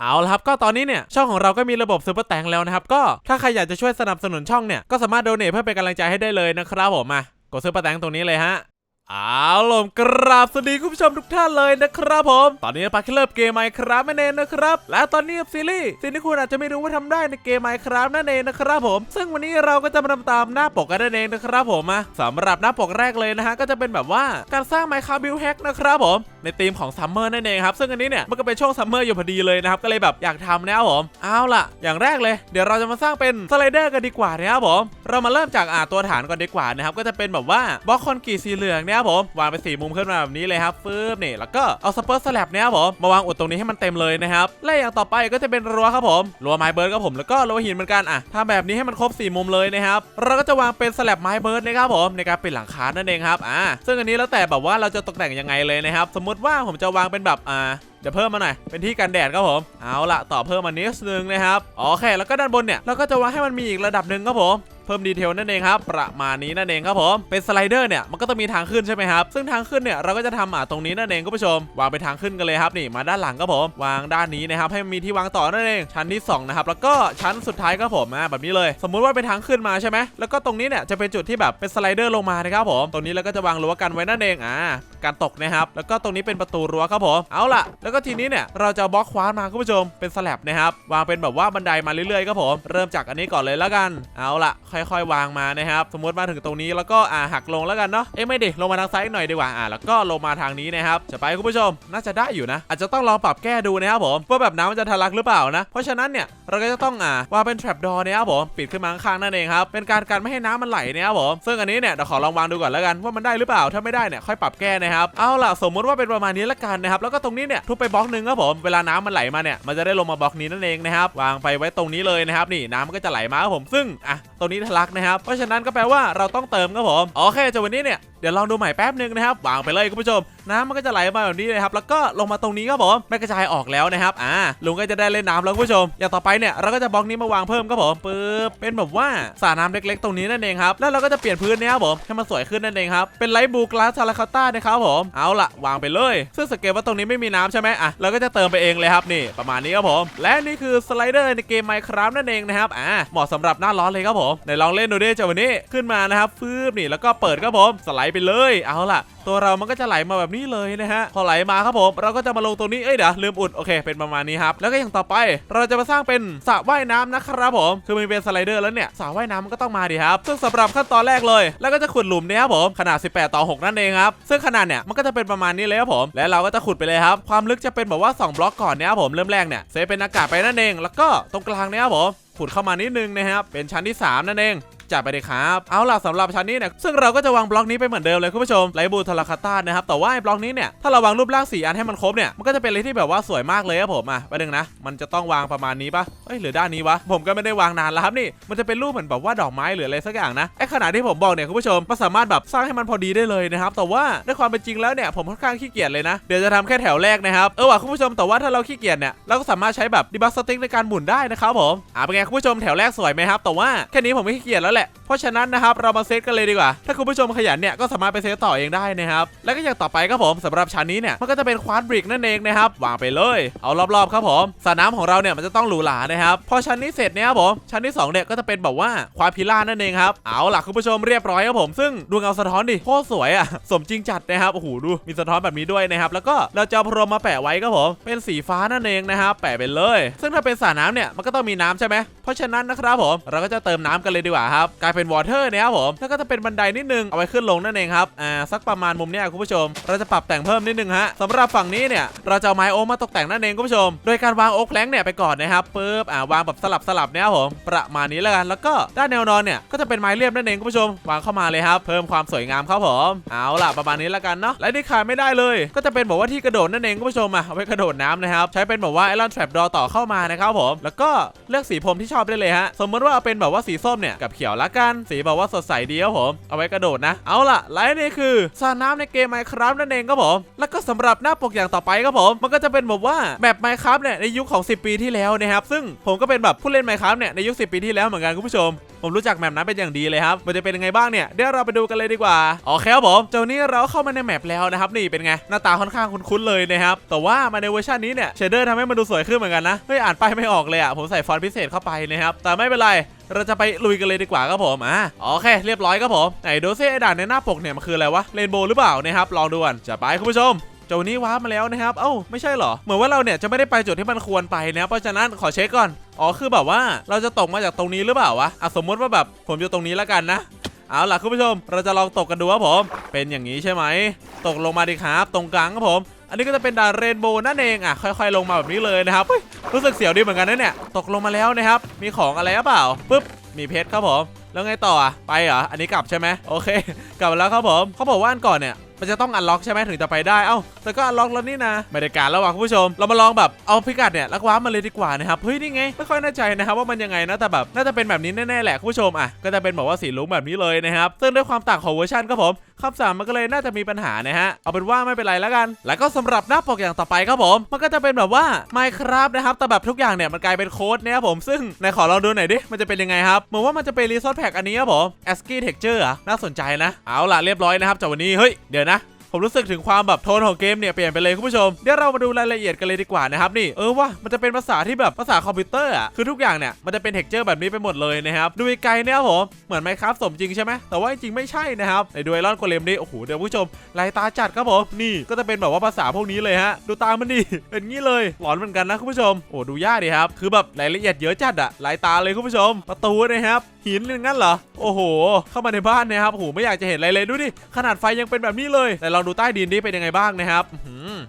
เอาละครับก็ตอนนี้เนี่ยช่องของเราก็มีระบบซูเปอร์แตงแล้วนะครับก็ถ้าใครอยากจะช่วยสนับสนุนช่องเนี่ยก็สามารถโดเนทเพื่อเป็นกำลังใจให้ได้เลยนะครับผมมากดซูเปอร์แตงตรงนี้เลยฮะ เอาล่ะกราบสวัสดีคุณผู้ชมทุกท่านเลยนะครับผม ตอนนี้ปาคิเลิฟเกมไมครับนั่นเองนะครับ และตอนนี้กับซีรีส์สิ่งที่คุณอาจจะไม่รู้ว่าทำได้ในเกมไมครับนั่นเองนะครับผม ซึ่งวันนี้เราก็จะมาทำตามหน้าปกกันนั่นเองนะครับผมมาสำหรับหน้าปกแรกเลยนะฮะก็จะเป็นแบบว่าการสร้างไมครับบิลแฮกนะครับผม ในธีมของซัมเมอร์นั่นเองครับซึ่งอันนี้เนี่ยมันก็เป็นช่วงซัมเมอร์อยู่พอดีเลยนะครับก็เลยแบบอยากทำนะครับผมเอาล่ะ อย่างแรกเลย เดี๋ยวเราจะมาสร้างเป็นสไลเดอร์กันดีกว่านะครับผมเรามาเริ่มจากอ่าตัวฐานก่อนดีกว่านะครับก็จะเป็นแบบว่าบล็อกคอนกรีตสีเหลืองนะครับผมวางไปสี่มุมขึ้นมาแบบนี้เลยครับฟืบนี่แล้วก็เอาสเปอร์สแลบเนะครับผมมาวางอุดตรงนี้ให้มันเต็มเลยนะครับและอย่างต่อไปก็จะเป็นรั้วครับผมรั้วไม้เบิร์ดครับผมแล้วก็รั้วหินเหมือนกันอะทำแบบนี้ให้มันครบสี่มุมเลยนะครับเราก็จะวางเป็นสแลบไม้เบิร์ดนะครับผมในการปิดหลังคานั่นเองครับอ่าซึ่งอันนี้แล้วแต่แบบว่าเราจะตกแต่งยังไงเลยนะครับสมมติว่าผมจะวางเป็นแบบอ่าเดี๋ยวเพิ่มมาหน่อยเป็นที่กันแดดครับผม เอาละต่อเพิ่มมานิดนึงนะครับโอเค แล้วก็ด้านบนเนี่ยเราก็จะวางให้มันมีอีกระดับหนึ่งครับผม เพิ่มดีเทลนั่นเองครับประมาณนี้นั่นเองครับผมเป็นสไลเดอร์เนี่ยมันก็ต้องมีทางขึ้นใช่ไหมครับซึ่งทางขึ้นเนี่ยเราก็จะทำอะตรงนี้นั่นเองคุณผู้ชม วางเป็นทางขึ้นกันเลยครับนี่มาด้านหลังครับผม วางด้านนี้นะครับให้มันมีที่วางต่อนั่นเองชั้นที่สองนะครับแล้วก็ชั้นสุดท้ายครับผมอะแบบนี้เลย สมมุติว่าเป็นทางขึ้นมาใช่ไหมแล้วก็ตรงนี้เนี่ยจะเป็นจุดที่แบบเป็นสไลเดอร์ลงมานะครับผมตรงนี้เราก็จะวางรั้วกันไว้นั่นเองอ่าการตกนะครับแล้วก็ตรงนี้เป็นประตูรั้วครับผมเอาล่ะ แล้วก็ทีนี้เนี่ยเราจะบล็อกความาคุณผู้ชมเป็นสแลบนะครับวางเป็นแบบว่าบันไดมาเรื่อยๆครับผมเริ่มจากอันนี้ก่อนเลยแล้วกันเอาล่ะค่อยๆ วางมานะครับ สมมติมาถึงตรงนี้แล้วก็อ่าหักลงแล้วกันเนาะเอ้ไม่ดิลงมาทางซ้ายหน่อยดีกว่าอ่าแล้วก็ลงมาทางนี้นะครับจะไปคุณผู้ชมน่าจะได้อยู่นะ อาจจะต้องลองปรับแก้ดูนะครับผมว่าแบบน้ำมันจะทะลักหรือเปล่านะ เพราะฉะนั้นเนี่ยเราก็จะต้องอ่าวางเป็น trap door นะครับผมปิดขึ้นมาข้างนั่นเองครับเป็นการกันไม่ให้น้ำมันไหลนะครับผมซึ่งอันนี้เนี่ยเดี๋ยวขอลองวางดูก่อนแล้วกันว่ามันได้หรือเปล่าถ้าไม่ได้เนี่ยค่อยปรับแก้นะครับเอาล่ะสมมติว่าเป็นประมาณนี้ละกันนะครับแล้วก็ตรงนี้เนี่ยทุบไปบล็อกหนึ่งครับผมเวลาน้ำมันไหลมาเนี่ยมันจะได้ลงมาบล็อกนี้นั่นเองนะครับวางไปไว้ตรงนี้เลยนะครับนี่น้ำมันก็จะไหลมาครับผมซึ่งอะตรงนี้ทะลักนะครับ เพราะฉะนั้นก็แปลว่าเราต้องเติมครับผม โอเคจากวันนี้เนี่ย เดี๋ยวลองดูใหม่แป๊บหนึ่งนะครับ วางไปเลยคุณผู้ชม น้ำมันก็จะไหลมาแบบนี้เลยครับแล้วก็ลงมาตรงนี้ครับผมไม่กระจายออกแล้วนะครับอ่าลุงก็จะได้เล่นน้ำแล้วคุณผู้ชม อย่างต่อไปเนี่ยเราก็จะบล็อกนี้มาวางเพิ่มครับผมปึ๊บเป็นแบบว่าสระน้ำเล็กๆ ตรงนี้นั่นเองครับแล้วเราก็จะเปลี่ยนพื้นเนี้ครับผมให้มันสวยขึ้นนั่นเองครับเป็นไลท์บูกลาสซาลาคาต้านะครับผมเอาละวางไปเลยซึ่งสังเกตว่าตรงนี้ไม่มีน้ำใช่ไหมอะเราก็จะเติมไปเองเลยครับนี่ประมาณนี้ครับผมและนี่คือสไลเดอร์ในเกม Minecraft นั่นเองนะครับอ่าเหมาะสำหรับหน้าร้อนเลยครับผมไหนลองเล่นดูดิเจ้าวันนี้ขึ้นมานะครับฟืบนี่แล้วก็เปิดครับผมสไลด์ไปเลยเอาล่ะ ตัวเรามันก็จะไหลมาแบบนี้เลยนะฮะพอไหลมาครับผมเราก็จะมาลงตรงนี้เอ้ยเดี๋ยวลืมอุดโอเค เป็นประมาณนี้ครับแล้วก็อย่างต่อไป เราจะมาสร้างเป็นสระว่ายน้ำนะครับผมคือมันเป็นสไลเดอร์แล้วเนี่ยสระว่ายน้ำมันก็ต้องมาดิครับซึ่งสำหรับขั้นตอนแรกเลย แล้วก็จะขุดหลุมเนี่ยครับผมขนาด 18 ต่อ 6 นั่นเองครับซึ่งขนาดเนี่ยมันก็จะเป็นประมาณนี้เลยครับผมและเราก็จะขุดไปเลยครับความลึกจะเป็นแบบว่า 2 บล็อกก่อนเนี่ยครับผมเริ่มแรกเนี่ยเซฟเป็นอากาศไปนั่นเอง แล้วก็ตรงกลางเนี่ยครับผมขุดเข้ามานิดนึงนะครับเป็นชั้นที่ 3 นั่นเอง จัดไปเลยครับ เอาล่ะสำหรับชั้นนี้เนี่ยซึ่งเราก็จะวางบล็อกนี้ไปเหมือนเดิมเลยคุณผู้ชมไลบูทาราคาต้านะครับแต่ว่าไอ้บล็อกนี้เนี่ยถ้าเราวางรูปร่างสีอันให้มันครบเนี่ยมันก็จะเป็นอะไรที่แบบว่าสวยมากเลยครับผมอะไปหนึ่งนะ มันจะต้องวางประมาณนี้ปะเอ้ยหรือด้านนี้วะผมก็ไม่ได้วางนานแล้วครับนี่มันจะเป็นรูปเหมือนแบบว่าดอกไม้หรืออะไรสักอย่างนะไอ้ขนาดที่ผมบอกเนี่ยคุณผู้ชมมันสามารถแบบสร้างให้มันพอดีได้เลยนะครับแต่ว่าในความเป็นจริงแล้วเนี่ยผมค่อนข้างขี้เกียจเลยนะเดี๋ยวจะทำแค่แถวแรกนะครับเออว่ะคุณผู้ชมแต่ว่าถ้าเราขี้เกียจเนี่ยเราก็สามารถใช้แบบดีบัสติ๊กในการหมุนได้นะครับผมอ่าเป็นไงคุณผู้ชมแถวแรกสวยไหมครับแต่ว่าแค่นี้ผมไม่ขี้เกียจแล้วแหละเพราะฉะนั้นนะครับเรามาเซตกันเลยดีกว่า ถ้าคุณผู้ชมขยันเนี่ยก็สามารถไปเซตต่อเองได้นะครับแล้วก็อย่างต่อไปครับผมสำหรับชั้นนี้เนี่ยมันก็จะเป็นควาดบริกนั่นเองนะครับวางไปเลย เอารอบๆครับผมสระน้ำของเราเนี่ยมันจะต้องหรูหรานะครับพอชั้นนี้เสร็จเนี่ยครับผมชั้นที่สองเนี่ยก็จะเป็นแบบว่าควาดพิล่านั่นเองครับเอาล่ะคุณผู้ชมเรียบร้อยครับผมซึ่งดูเงาสะท้อนดิโคตรสวยอะสมจริงจัดนะครับโอ้โหดูมีสะท้อนแบบนี้ด้วยนะครับแล้วก็เราจะพรมมาแปะไว้ครับผมเป็นสีฟ้านั่นเองนะครับแปะไปเลย ซึ่งถ้าเป็นสระน้ำเนี่ยมันก็ต้องมีน้ำใช่ไหมเพราะฉะนั้นนะครับผมเราก็จะเติมน้ำกันเลยดีกว่าครับกลายเป็นวอเตอร์นี่ยครับผมแล้วก็จะเป็นบันไดนิดนึงเอาไว้ขึ้นลงนั่นเองครับอ่าสักประมาณมุมเนี้ยคุณผู้ชม เราจะปรับแต่งเพิ่มนิดนึงฮะสำหรับฝั่งนี้เนี่ยเราจะเอาไม้โอ๊กมาตกแต่งนั่นเองคุณผู้ชม โดยการวางโอ๊กแพลงเนี่ยไปก่อนนะครับปึ๊บอ่าวางแบบสลับสลับเนี่ยครับผมประมาณนี้แล้วกันแล้วก็ด้านแนวนอนเนี่ยก็จะเป็นไม้เรียบนั่นเองคุณผู้ชม วางเข้ามาเลยครับเพิ่มความสวยงามครับผมเอาล่ะประมาณนี้แล้วกันเนาะและที่ขาดไม่ได้เลย ก็จะเป็นบอกว่าที่กระโดดนั่นเองคุณผู้ชมอะเอาไว้กระโดดน้ำนะครับใช้เป็นแบบว่าไอรอนแทรปดอต่อเข้ามานะครับผมแล้วก็เลือกสีผมที่ชอบได้เลยฮะสมมติว่าเอาเป็นแบบว่าสีส้มเนี่ยกับเขียวละกันสีบอกว่าสดใสดีครับผมเอาไว้กระโดดนะ เอาล่ะไละนี่คือสระน้ำในเกมไมค์ครับนั่นเองครับผม แล้วก็สำหรับหน้าปกอย่างต่อไปครับผม มันก็จะเป็นแบบว่าแบบไมค์ครับเนี่ยในยุคของ 10 ปีที่แล้วนะครับซึ่งผมก็เป็นแบบผู้เล่นไมครับเนี่ยในยุค 10 ปีที่แล้วเหมือนกันคุณผู้ชม ผมรู้จักแมปนั้นเป็นอย่างดีเลยครับมันจะเป็นยังไงบ้างเนี่ยเดี๋ยวเราไปดูกันเลยดีกว่าอเคครับผมเจ้านี้เราเข้ามาในแมปแล้วนะครับนี่เป็นไงหน้าตาค่อนข้างคุ้นๆเลยนะครับแต่ว่ามาในเวอร์ชันนี้เนี่ยเชเดอร์ทำให้มันดูสวยขึ้นเหมือนกันนะเฮ้ยอ่านป้ายไม่ออกเลยอะผมใส่ฟอนต์พิเศษเข้าไปนะครับแต่ไม่เป็นไรเราจะไปลุยกันเลยดีกว่าครับผมอะโอเค เรียบร้อยครับผมไหนดูซิไอ้ด่านในหน้าปกเนี่ยมันคืออะไรวะเรนโบว์หรือเปล่านะครับลองดูกันจะไปคุณผู้ชม จ้านี้ว้ามาแล้วนะครับ เอ้าไม่ใช่เหรอ เหมือนว่าเราเนี่ยจะไม่ได้ไปจุดที่มันควรไปนะเพราะฉะนั้นขอเช็คก่อน อ๋อคือแบบว่าเราจะตกมาจากตรงนี้หรือเปล่าวะอะสมมติว่าแบบผมอยู่ตรงนี้แล้วกันนะ เอาล่ะคุณผู้ชม เราจะลองตกกันดูครับผม เป็นอย่างนี้ใช่ไหม ตกลงมาดีครับ ตรงกลางครับผม อันนี้ก็จะเป็นด่านเรนโบว์นั่นเองอะค่อย ๆ ลงมาแบบนี้เลยนะครับรู้สึกเสียวดีเหมือนกันนะเนี่ย ตกลงมาแล้วนะครับ มีของอะไรหรือเปล่าปึ๊บ มีเพชรครับผมแล้วไงต่ออะไปเหรออันนี้กลับใช่ไหมโอเค กลับแล้วครับผมเขาบอกว่าอันก่อนเนี่ย มันจะต้องอันล็อกใช่ไหมถึงจะไปได้เอ้าแต่ก็อันล็อกแล้วนี่นะไม่ได้การแล้วว่ะคุณผู้ชม เรามาลองแบบเอาพิกัดเนี่ยลักว้ามาเลยดีกว่านะครับเฮ้ยนี่ไงไม่ค่อยแน่ใจนะครับว่ามันยังไงนะแต่แบบน่าจะเป็นแบบนี้แน่ๆแหละคุณผู้ชมอะก็จะเป็นบอกว่าสีลุ้งแบบนี้เลยนะครับซึ่งด้วยความต่างของเวอร์ชันครับผมคำสั่งมันก็เลยน่าจะมีปัญหานะฮะเอาเป็นว่าไม่เป็นไรแล้วกัน แล้วก็สำหรับหน้าปกอย่างต่อไปครับผม มันก็จะเป็นแบบว่า Minecraft นะครับแต่แบบทุกอย่างเนี่ยมันกลายเป็นโค้ดนะครับผมซึ่งในขอลองดูหน่อยดิมันจะเป็นยังไงครับเหมือนว่ามันจะเป็นรีซอสแพ็กอันนี้ครับผม ASCII Texture อะน่าสนใจนะ เอาล่ะเรียบร้อยนะครับจากวันนี้เฮ้ยเดี๋ยวนะ ผมรู้สึกถึงความแบบโทนของเกมเนี่ยเปลี่ยนไปเลยคุณผู้ชมเดี๋ยวเรามาดูรายละเอียดกันเลยดีกว่านะครับนี่เออว่ามันจะเป็นภาษาที่แบบภาษาคอมพิวเตอร์อะคือทุกอย่างเนี่ยมันจะเป็นเท็กเจอร์แบบนี้ไปหมดเลยนะครับดูไกลเนี่ยครับผมเหมือนไมครับสมจริงใช่ไหมแต่ว่าจริงไม่ใช่นะครับในดูไอรอนโกเลมนี่โอ้โหเดี๋ยวผู้ชมลายตาจัดครับผมนี่ก็จะเป็นแบบว่าภาษาพวกนี้เลยฮะดูตามันดิเป็นงี้เลยหลอนเหมือนกันนะคุณผู้ชมโอ้ดูยากดีครับคือแบบรายละเอียดเยอะจัดอะลายตาเลยคุณผู้ชม ประตูนะครับหินอย่างนั้นเหรอโอ้โห เข้ามาในบ้านนะครับโอ้โหไม่อยากจะเห็นอะไรเลยดูดิขนาดไฟยังเป็นแบบนี้เลยแต่ลองดูใต้ดินนี้เป็นยังไงบ้างนะครับ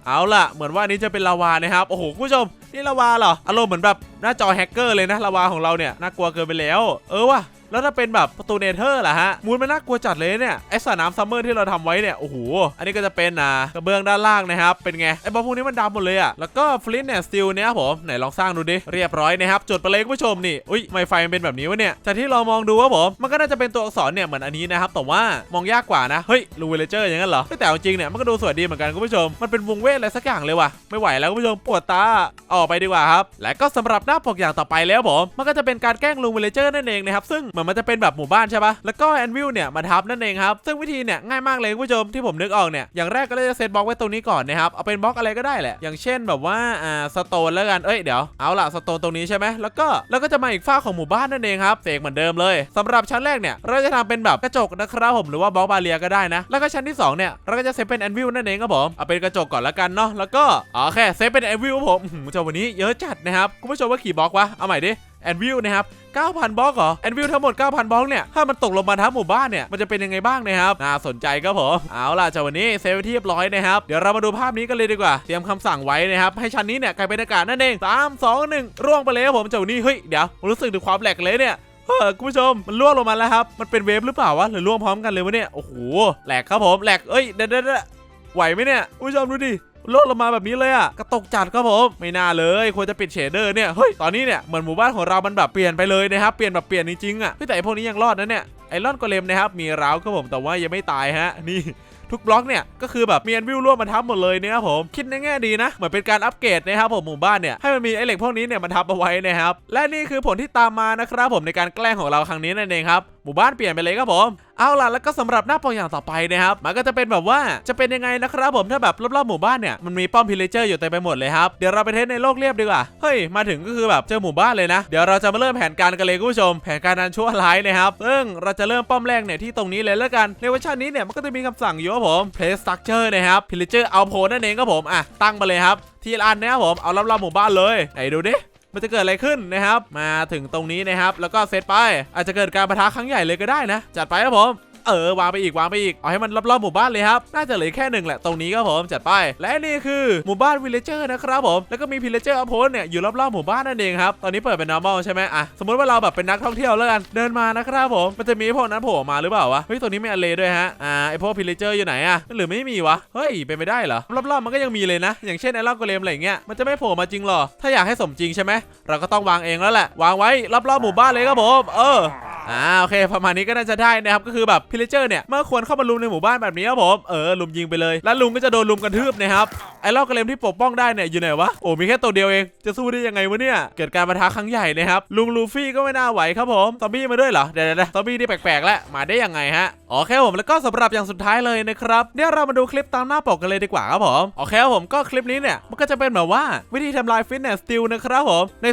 เอาล่ะเหมือนว่าอันนี้จะเป็นลาวานะครับโอ้โหคุณผู้ชมนี่ลาวาเหรออารมณ์เหมือนแบบหน้าจอแฮกเกอร์เลยนะลาวาของเราเนี่ยน่ากลัวเกินไปแล้ว เออว่ะแล้วถ้าเป็นแบบประตูเนเธอร์ล่ะฮะ มูลมันน่ากลัวจัดเลยเนี่ย ไอสระน้ำซัมเมอร์ที่เราทำไว้เนี่ย โอ้โห อันนี้ก็จะเป็นอ่ากระเบื้องด้านล่างนะครับ เป็นไง ไอบอลพวกนี้มันดำหมดเลยอะแล้วก็ฟลินเนี่ยสตีลเนี่ยผม ไหนลองสร้างดูดิ เรียบร้อยนะครับ จดไปเลยคุณผู้ชมนี่ อุ้ยไมไฟมันเป็นแบบนี้วะเนี่ย จากที่เรามองดูว่าผม มันก็น่าจะเป็นตัวอักษรเนี่ยเหมือนอันนี้นะครับ แต่ว่ามองยากกว่านะ เฮ้ยลูเวลเจอร์อย่างนั้นเหรอ แต่จริงเนี่ยมันก็ดูสวยดีเหมือนกันคุณผู้ชม มันเป็นวงเวทอะไรสักอย่างเลยว่ะ ไม่ไหวแล้วคุณผู้ชมปวดตา ออกไปดีกว่าครับ และก็สำหรับหน้าปกอย่างต่อไปแล้วผมมันก็จะเป็นการแกล้งลุงวิลเลเจอร์นั่นเองนะครับซึ่งเหมือนมันจะเป็นแบบหมู่บ้านใช่ปะแล้วก็แอนวิลเนี่ยมาทับนั่นเองครับซึ่งวิธีเนี่ยง่ายมากเลยคุณผู้ชมที่ผมนึกออกเนี่ยอย่างแรกก็เลยจะเซตบล็อกไว้ตรงนี้ก่อนนะครับเอาเป็นบล็อกอะไรก็ได้แหละอย่างเช่นแบบว่าอ่าสโตนแล้วกันเอ้ยเดี๋ยวเอาล่ะสโตนตรงนี้ใช่ไหมแล้วก็แล้วก็จะมาอีกฝ้าของหมู่บ้านนั่นเองครับเสกเหมือนเดิมเลยสำหรับชั้นแรกเนี่ยเราจะทำเป็นแบบกระจกนะครับผมหรือว่าบล็อกบาเรียก็ได้นะ แล้วก็ชั้นที่สองเนี่ยเราก็จะเซตเป็นแอนวิลนั่นเองครับผมเอาเป็นกระจกก่อนละกันเนาะแล้วก็โอเคเซตเป็นแอนวิลผมอื้อหือเจ้าวันนี้เยอะจัดนะครับคุณผู้ชมว่ากี่บล็อกวะ เอาใหม่ดิแอนวิลนะครับ9,000 บล็อกเหรอ แอนวิลทั้งหมด 9,000 บล็อกเนี่ย ถ้ามันตกลงมาทั้งหมู่บ้านเนี่ย มันจะเป็นยังไงบ้างนะครับ น่าสนใจครับผม เอาล่ะจากวันนี้เซฟที่เรียบร้อยนะครับ เดี๋ยวเรามาดูภาพนี้กันเลยดีกว่า เตรียมคำสั่งไว้นะครับ ให้ชั้นนี้เนี่ยกลายเป็นอากาศนั่นเอง3 2 1ร่วงไปเลยครับผมจากวันนี้ เฮ้ย เดี๋ยวผมรู้สึกถึงความแหลกเลยเนี่ยเฮ้ยคุณผู้ชมมันล่วงลงมาแล้วครับ มันเป็นเวฟหรือเปล่าวะ หรือล่วงพร้อมกันเลยวะเนี่ย โอ้โห แหลกครับผม แหลกเอ้ยเดี๋ยวเดี๋ยวเดี๋ยวไหวไหมเนี่ย คุณผู้ชมดูดิ ลดลงมาแบบนี้เลยอะกระตกจัดครับผมไม่น่าเลยควรจะปิดเชดเดอร์เนี่ยเฮ้ยตอนนี้เนี่ยเหมือนหมู่บ้านของเรามันแบบเปลี่ยนไปเลยนะครับเปลี่ยนแบบเปลี่ยนจริงๆอะพี่แต่ไอ้พวกนี้ยังรอดนะเนี่ยไอรอนโกเลมนะครับมีร้าวครับผมแต่ว่ายังไม่ตายฮะนี่ทุกบล็อกเนี่ยก็คือแบบมีแอนวิลร่วมมาทับหมดเลยเนี่ยครับผมคิดในแง่ดีนะเหมือนเป็นการอัปเกรดนะครับผมหมู่บ้านเนี่ยให้มันมีไอเหล็กพวกนี้เนี่ยมันทับเอาไว้นะครับและนี่คือผลที่ตามมานะครับผมในการแกล้งของเราครั้งนี้นั่นเองครับหมู่บ้านเปลี่ยนไปเลยครับผมเอาล่ะแล้วก็สำหรับหน้าปกอย่างต่อไปนะครับมันก็จะเป็นแบบว่าจะเป็นยังไงนะครับผมถ้าแบบรอบๆหมู่บ้านเนี่ยมันมีป้อมพิเลเจอร์อยู่เต็มไปหมดเลยครับเดี๋ยวเราไปเทสในโลกเรียบดีกว่าเฮ้ยมาถึงก็คือแบบเจอหมู่บ้านเลยนะ เดี๋ยวเราจะมาเริ่มแผนการกันเลยคุณผู้ชม แผนการนั้นชั่วร้ายนะครับซึ่งเราจะเริ่มป้อมแรกเนี่ยที่ตรงนี้เลยแล้วกันในเวอร์ชันนี้เนี่ยมันก็จะมีคำสั่งอยู่ครับผม place structure นะครับ pillager outpost นั่นเองครับผมอะตั้งมาเลยครับทีละอันนะครับผมเอารอบๆหมู่บ้านเลยไหนดูดิมันจะเกิดอะไรขึ้นนะครับ มาถึงตรงนี้นะครับ แล้วก็เซตไป อาจจะเกิดการประทะครั้งใหญ่เลยก็ได้นะ จัดไปครับผม เออวางไปอีกวางไปอีกเอาให้มันรอบๆหมู่บ้านเลยครับน่าจะเหลือแค่หนึ่งแหละตรงนี้ครับผมจัดไป และนี่คือหมู่บ้านวิลเลเจอร์นะครับผมแล้วก็มีพิลเลเจอร์อโพสเนี่ยอยู่รอบๆหมู่บ้านนั่นเองครับตอนนี้เปิดเป็น normal ใช่ไหมอะสมมติว่าเราแบบเป็นนักท่องเที่ยวแล้วกันเดินมานะครับผมมันจะมีพวกนั้นโผล่ออกมาหรือเปล่าวะเฮ้ยตัวนี้ไม่อเลด้วยฮะอ่าไอพวกพิลเลเจอร์อยู่ไหนอะหรือไม่มีวะเฮ้ยเป็นไปได้เหรอรอบๆมันก็ยังมีเลยนะ อย่างเช่นไอรอนโกเลมอะไรเงี้ยมันจะไม่โผล่มาจริงหรอถ้าอยากให้สมจริงใช่ไหมเราก็ต้องวางเองแล้วแหละวางไว้รอบๆหมู่บ้านเลยครับผมเออ อ่าโอเคประมาณนี้ก็น่าจะได้นะครับก็คือแบบพิเลเจอร์เนี่ยเมื่อควรเข้ามาลุมในหมู่บ้านแบบนี้ครับผมเออลุมยิงไปเลย แล้วลุงก็จะโดนลุมกระทืบนะครับไอ้ลอกกระเลมที่ปกป้องได้เนี่ยอยู่ไหนวะโอ้มีแค่ตัวเดียวเองจะสู้ได้ยังไงวะเนี่ยเกิดการประทะครั้งใหญ่นะครับลุงลูฟี่ก็ไม่น่าไหวครับผมซอมบี้มาด้วยเหรอเดี๋ยวๆซอมบี้นี่แปลกๆแล้วมาได้ยังไงฮะโอเคผมแล้วก็สำหรับอย่างสุดท้ายเลยนะครับเดี๋ยวเรามาดูคลิปตามหน้าปกกันเลยดีกว่าครับผมโอเคผมก็คลิปนี้เนี่ยมันก็จะเป็นแบบว่าวิธีทำลายฟิตเนสสติลนะครับผมใน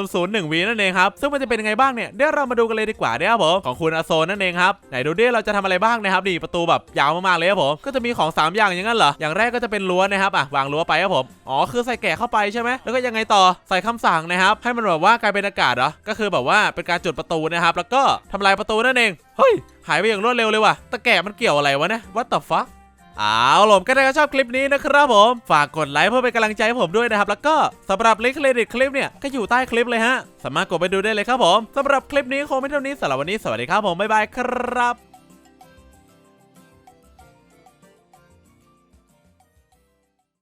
0.001 วินั่นเองครับซึ่งมันจะเป็นยังไงบ้างเนี่ยเดี๋ยวเรามาดูกันเลยดีกว่าเนี่ยครับผมของคุณอาโซนนั่นเองครับไหนดูดิเราจะทำอะไรบ้างนะครับนี่ประตูแบบยาวมากๆเลยครับผมก็จะมีของ 3 อย่างอย่างนั้นเหรออย่างแรกก็จะเป็นรั้วนะครับอะวางรั้วไปครับผมอ๋อคือใส่แกะเข้าไปใช่ไหมแล้วก็ยังไงต่อใส่คำสั่งนะครับให้มันแบบว่ากลายเป็นอากาศเหรอก็คือแบบว่าเป็นการจุดประตูนะครับแล้วก็ทำลายประตูนั่นเอง เฮ้ย หายไปอย่างรวดเร็วเลยว่ะ ตะแกะมันเกี่ยวอะไรวะเนี่ย what the fuck เอาล่ะก็ได้ก็ชอบคลิปนี้นะครับผม ฝากกดไลค์เพื่อเป็นกำลังใจให้ผมด้วยนะครับ แล้วก็สำหรับลิงก์เครดิตคลิปเนี่ย ก็อยู่ใต้คลิปเลยฮะ สามารถกดไปดูได้เลยครับผมสำหรับคลิปนี้คงไม่เท่านี้สำหรับวันนี้สวัสดีครับผมบ๊ายบายครับ